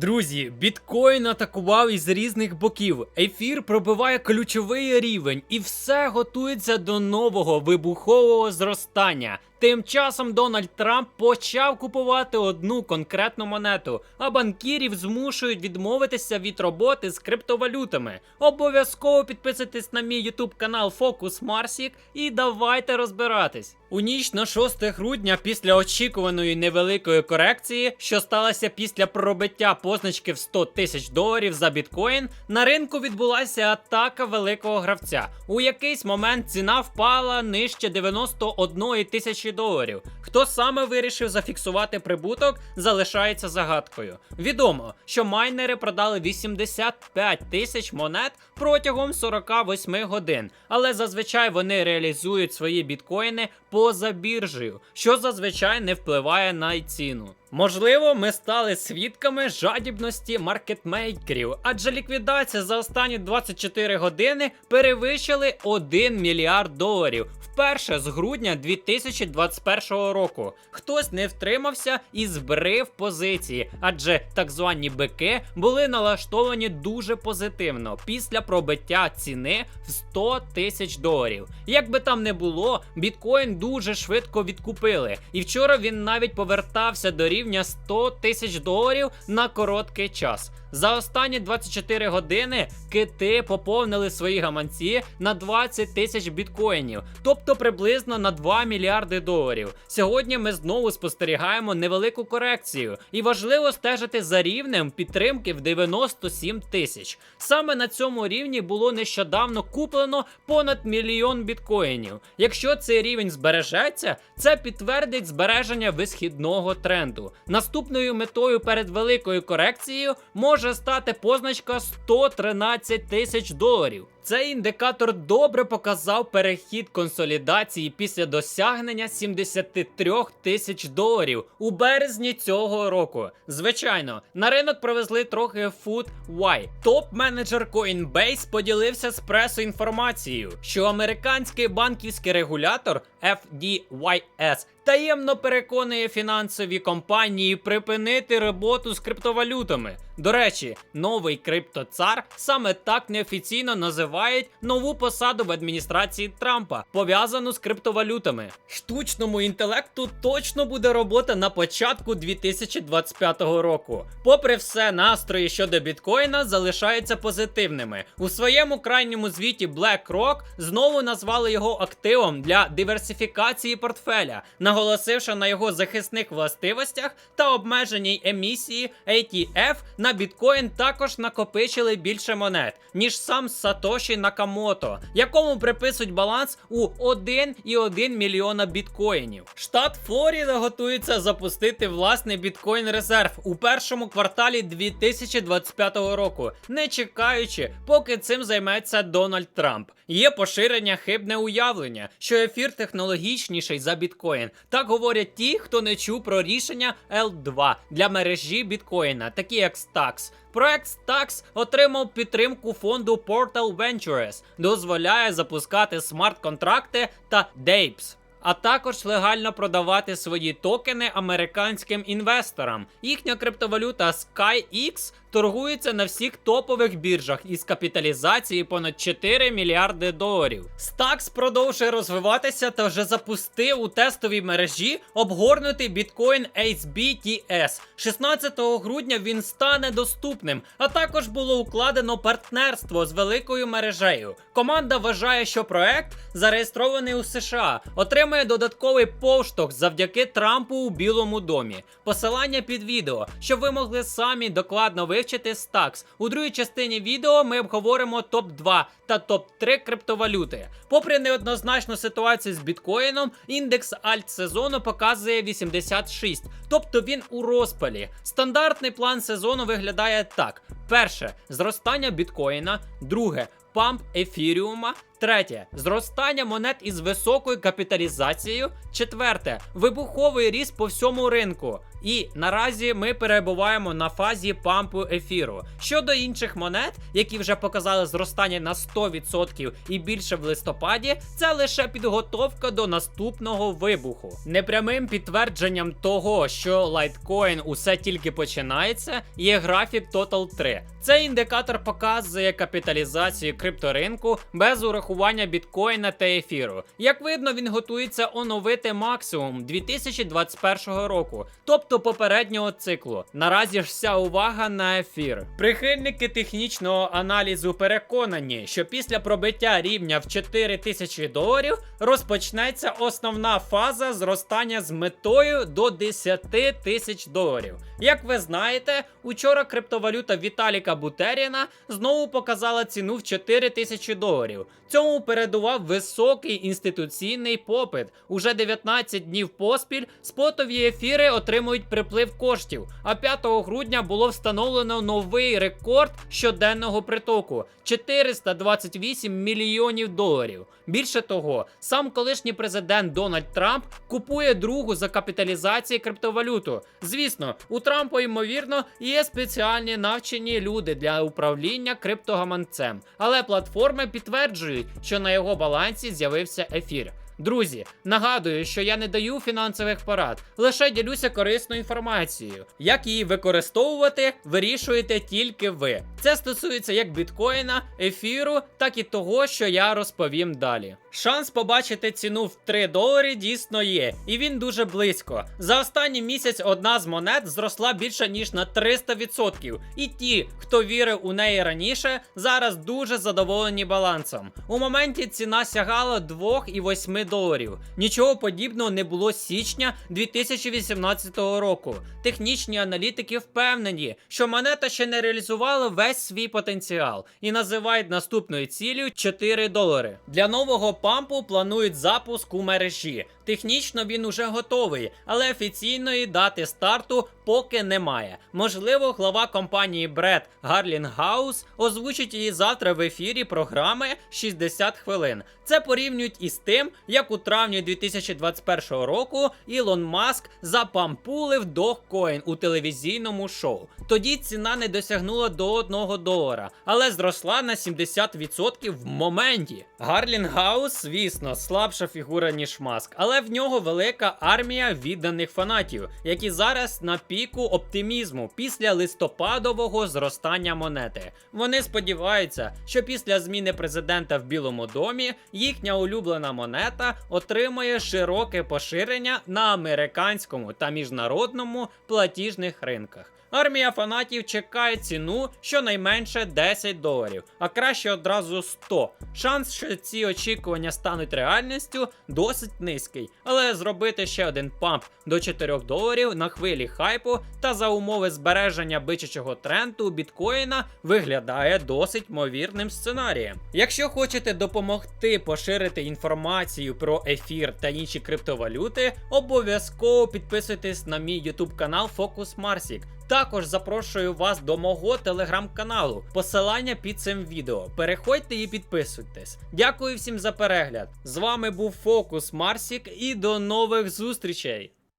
Друзі, біткоін атакував із різних боків. Ефір пробиває ключовий рівень, і все готується до нового вибухового зростання. Тим часом Дональд Трамп почав купувати одну конкретну монету, а банкірів змушують відмовитися від роботи з криптовалютами. Обов'язково підписуйтесь на мій ютуб канал Фокус Марсік і давайте розбиратись. У ніч на 6 грудня, після очікуваної невеликої корекції, що сталася після пробиття позначки в 100 тисяч доларів за біткоін, на ринку відбулася атака великого гравця. У якийсь момент ціна впала нижче 91 тисячі доларів. Хто саме вирішив зафіксувати прибуток, залишається загадкою. Відомо, що майнери продали 85 тисяч монет протягом 48 годин, але зазвичай вони реалізують свої біткоїни поза біржею, що зазвичай не впливає на ціну. Можливо, ми стали свідками жадібності маркетмейкерів, адже ліквідація за останні 24 години перевищили 1 мільярд доларів вперше з грудня 2021 року. Хтось не втримався і збрив позиції, адже так звані бики були налаштовані дуже позитивно після пробиття ціни в 100 тисяч доларів. Як би там не було, біткоін дуже швидко відкупили, і вчора він навіть повертався до рівня 100 тисяч доларів на короткий час. За останні 24 години кити поповнили свої гаманці на 20 тисяч біткоїнів, тобто приблизно на 2 мільярди доларів. Сьогодні ми знову спостерігаємо невелику корекцію, і важливо стежити за рівнем підтримки в 97 тисяч. Саме на цьому рівні було нещодавно куплено понад мільйон біткоїнів. Якщо цей рівень збережеться, це підтвердить збереження висхідного тренду. Наступною метою перед великою корекцією може стати позначка 113 тисяч доларів. Цей індикатор добре показав перехід консолідації після досягнення 73 тисяч доларів у березні цього року. Звичайно, на ринок привезли трохи food Y. Топ-менеджер Coinbase поділився з пресою інформацією, що американський банківський регулятор FDYS таємно переконує фінансові компанії припинити роботу з криптовалютами. До речі, новий криптоцар саме так неофіційно називають нову посаду в адміністрації Трампа, пов'язану з криптовалютами. Штучному інтелекту точно буде робота на початку 2025 року. Попри все, настрої щодо біткоїна залишаються позитивними. У своєму крайньому звіті BlackRock знову назвали його активом для диверсифікації портфеля, наголосивши на його захисних властивостях та обмеженій емісії ATF на біткоін також накопичили більше монет, ніж сам Сатоші Накамото, якому приписують баланс у 1,1 мільйона біткоїнів. Штат Флоріда готується запустити власний біткоін резерв у першому кварталі 2025 року, не чекаючи, поки цим займеться Дональд Трамп. Є поширення хибне уявлення, що ефір технологічніший за біткоін. Так говорять ті, хто не чув про рішення L2 для мережі біткоїна, такі як Stax. Проект Stax отримав підтримку фонду Portal Ventures, дозволяє запускати смарт-контракти та DApps. А також легально продавати свої токени американським інвесторам. Їхня криптовалюта SkyX торгується на всіх топових біржах із капіталізації понад 4 мільярди доларів. Stax продовжує розвиватися та вже запустив у тестовій мережі обгорнутий біткоін HBTS. 16 грудня він стане доступним, а також було укладено партнерство з великою мережею. Команда вважає, що проект, зареєстрований у США, отримає додатковий поштовх завдяки Трампу у Білому домі. Посилання під відео, щоб ви могли самі докладно вивчити Stacks. У другій частині відео ми обговоримо топ-2 та топ-3 криптовалюти. Попри неоднозначну ситуацію з біткоїном, індекс альт сезону показує 86, тобто він у розпалі. Стандартний план сезону виглядає так: перше зростання біткоїна, друге памп ефіріума, Третє зростання монет із високою капіталізацією. Четверте вибуховий ріст по всьому ринку. І наразі ми перебуваємо на фазі пампу ефіру. Щодо інших монет, які вже показали зростання на 100% і більше в листопаді, це лише підготовка до наступного вибуху. Непрямим підтвердженням того, що лайткоін усе тільки починається, є графік Total 3. Цей індикатор показує капіталізацію крипторинку без урахування біткоїна та ефіру. Як видно, він готується оновити максимум 2021 року, тобто попереднього циклу. Наразі ж вся увага на ефір. Прихильники технічного аналізу переконані, що після пробиття рівня в 4 тисячі доларів розпочнеться основна фаза зростання з метою до 10 тисяч доларів. Як ви знаєте, учора криптовалюта Віталіка Бутеріна знову показала ціну в 4 тисячі доларів. Цьому передував високий інституційний попит. Уже 19 днів поспіль спотові ефіри отримують приплив коштів. А 5 грудня було встановлено новий рекорд щоденного притоку 428 мільйонів доларів. Більше того, сам колишній президент Дональд Трамп купує другу за капіталізації криптовалюту. Звісно, у Трампа ймовірно є спеціальні навчені люди для управління криптогаманцем, але платформи підтверджують, що на його балансі з'явився ефір. Друзі, нагадую, що я не даю фінансових порад, лише ділюся корисною інформацією. Як її використовувати, вирішуєте тільки ви. Це стосується як біткоїна, ефіру, так і того, що я розповім далі. Шанс побачити ціну в 3 долари дійсно є, і він дуже близько. За останній місяць одна з монет зросла більше ніж на 300%. І ті, хто вірив у неї раніше, зараз дуже задоволені балансом. У моменті ціна сягала 2,8 доларів. Нічого подібного не було з січня 2018 року. Технічні аналітики впевнені, що монета ще не реалізувала весь свій потенціал і називають наступною цілею 4 долари. Для нового пампу планують запуск у мережі. Технічно він уже готовий, але офіційної дати старту поки немає. Можливо, глава компанії Бред Гарлінгаус озвучить її завтра в ефірі програми 60 хвилин. Це порівнюють із тим, як у травні 2021 року Ілон Маск запампулив Dogecoin у телевізійному шоу. Тоді ціна не досягнула до 1 долара, але зросла на 70% в моменті. Гарлінгаус, звісно, слабша фігура ніж Маск, але в нього велика армія відданих фанатів, які зараз на піку оптимізму після листопадового зростання монети. Вони сподіваються, що після зміни президента в Білому домі їхня улюблена монета отримає широке поширення на американському та міжнародному платіжних ринках. Армія фанатів чекає ціну щонайменше 10 доларів, а краще одразу 100. Шанс, що ці очікування стануть реальністю, досить низький. Але зробити ще один памп до 4 доларів на хвилі хайпу та за умови збереження бичачого тренду біткоїна виглядає досить ймовірним сценарієм. Якщо хочете допомогти поширити інформацію про ефір та інші криптовалюти, обов'язково підписуйтесь на мій YouTube канал Focus Marsic. Також запрошую вас до мого телеграм-каналу. Посилання під цим відео. Переходьте і підписуйтесь. Дякую всім за перегляд. З вами був Фокус Марсік і до нових зустрічей!